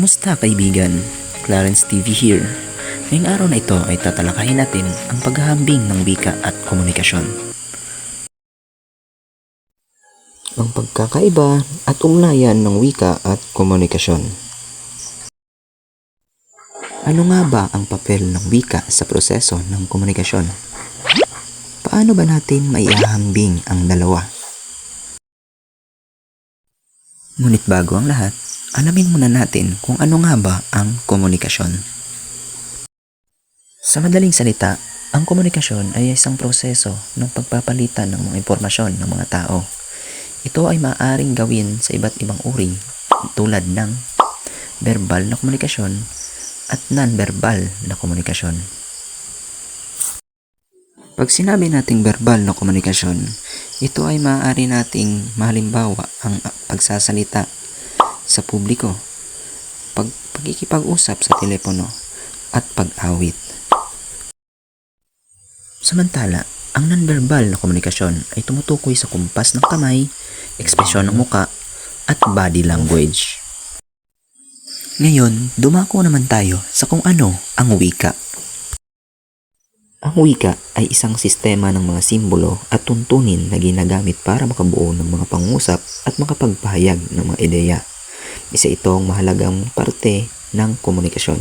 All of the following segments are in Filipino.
Kamusta kaibigan? Clarence TV here. Ngayong araw na ito ay tatalakayin natin ang paghahambing ng wika at komunikasyon. Ang pagkakaiba at ugnayan ng wika at komunikasyon. Ano nga ba ang papel ng wika sa proseso ng komunikasyon? Paano ba natin maihahambing ang dalawa? Ngunit bago ang lahat, alamin muna natin kung ano nga ba ang komunikasyon. Sa madaling salita, ang komunikasyon ay isang proseso ng pagpapalitan ng mga impormasyon ng mga tao. Ito ay maaaring gawin sa iba't ibang uri tulad ng verbal na komunikasyon at non-verbal na komunikasyon. Pag sinabi nating verbal na komunikasyon, ito ay maaari nating mahalimbawa ang pagsasalita sa publiko, pag pagkikipag-usap sa telepono, at pag-awit. Samantala, ang nonverbal na komunikasyon ay tumutukoy sa kumpas ng kamay, ekspresyon ng muka, at body language. Ngayon, dumako naman tayo sa kung ano ang wika. Ang wika ay isang sistema ng mga simbolo at tuntunin na ginagamit para makabuo ng mga pangusap at makapagpahayag ng mga ideya. Isa itong mahalagang parte ng komunikasyon.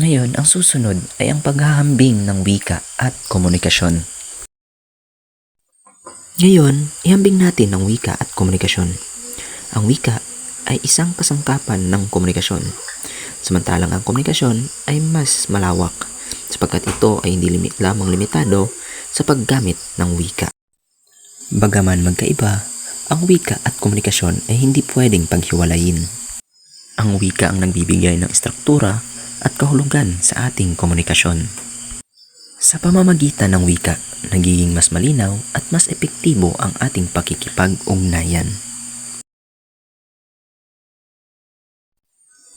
Ngayon, ang susunod ay ang paghahambing ng wika at komunikasyon. Ngayon, ihambing natin ang wika at komunikasyon. Ang wika ay isang kasangkapan ng komunikasyon, samantalang ang komunikasyon ay mas malawak sapagkat ito ay hindi limit lamang limitado sa paggamit ng wika. Bagaman magkaiba, ang wika at komunikasyon ay hindi pwedeng paghiwalayin. Ang wika ang nagbibigay ng struktura at kahulugan sa ating komunikasyon. Sa pamamagitan ng wika, nagiging mas malinaw at mas epektibo ang ating pakikipag-ugnayan.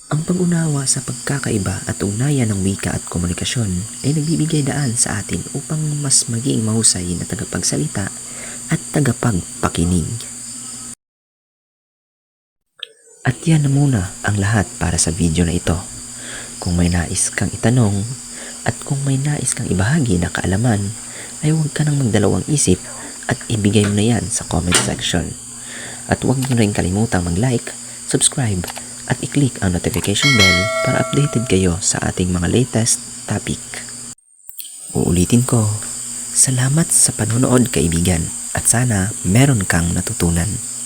Ang pag-unawa sa pagkakaiba at ugnayan ng wika at komunikasyon ay nagbibigay daan sa atin upang mas maging mahusay na tagapagsalita at tagapagpakinig. At yan na muna ang lahat para sa video na ito. Kung may nais kang itanong at kung may nais kang ibahagi na kaalaman, ay huwag ka nang magdalawang isip at ibigay mo na yan sa comment section. At huwag niyo rin kalimutang mag-like, subscribe, at i-click ang notification bell para updated kayo sa ating mga latest topic. Uulitin ko, salamat sa panonood kaibigan at sana meron kang natutunan.